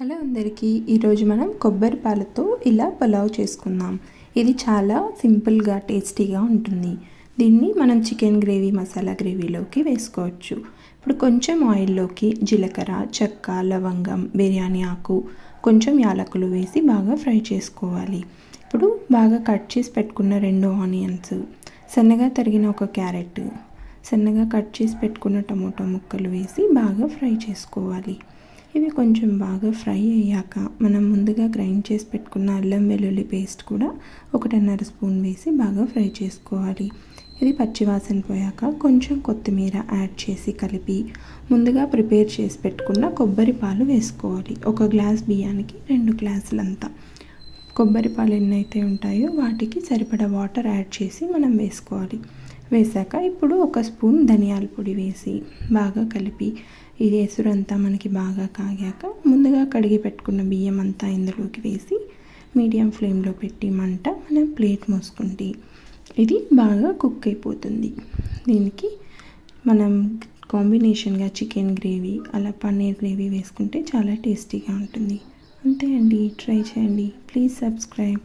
Hello అందరికీ ఈరోజు మనం కొబ్బరి పాలతో ఇలా పులావ్ చేసుకుందాం. ఇది చాలా సింపుల్గా టేస్టీగా ఉంటుంది. దీన్ని మనం చికెన్ గ్రేవీ మసాలా గ్రేవీలోకి వేసుకోవచ్చు. ఇప్పుడు కొంచెం ఆయిల్లోకి జీలకర్ర చెక్క లవంగం బిర్యానీ ఆకు కొంచెం యాలకులు వేసి బాగా ఫ్రై చేసుకోవాలి. ఇప్పుడు బాగా కట్ చేసి పెట్టుకున్న రెండు ఆనియన్స్ సన్నగా తరిగిన ఒక క్యారెట్ సన్నగా కట్ చేసి పెట్టుకున్న టమోటో ముక్కలు వేసి బాగా ఫ్రై చేసుకోవాలి. ఇవి కొంచెం బాగా ఫ్రై అయ్యాక మనం ముందుగా గ్రైండ్ చేసి పెట్టుకున్న అల్లం వెల్లుల్లి పేస్ట్ కూడా ఒకటిన్నర స్పూన్ వేసి బాగా ఫ్రై చేసుకోవాలి. ఇది పచ్చివాసన పోయాక కొంచెం కొత్తిమీర యాడ్ చేసి కలిపి ముందుగా ప్రిపేర్ చేసి పెట్టుకున్న కొబ్బరి పాలు వేసుకోవాలి. ఒక గ్లాస్ బియ్యానికి రెండు గ్లాసులంతా. కొబ్బరి పాలు ఎన్నైతే ఉంటాయో వాటికి సరిపడా వాటర్ యాడ్ చేసి మనం వేసుకోవాలి. వేసాక ఇప్పుడు ఒక స్పూన్ ధనియాల పొడి వేసి బాగా కలిపి ఇది ఎసురంతా మనకి బాగా కాగాక ముందుగా కడిగి పెట్టుకున్న బియ్యం అంతా ఇందులోకి వేసి మీడియం ఫ్లేమ్లో పెట్టి మంట మనం ప్లేట్ మోసుకుంటే ఇది బాగా కుక్ అయిపోతుంది. దీనికి మనం కాంబినేషన్గా చికెన్ గ్రేవీ అలా పన్నీర్ గ్రేవీ వేసుకుంటే చాలా టేస్టీగా ఉంటుంది. అంతే అండి ట్రై చేయండి. Please subscribe.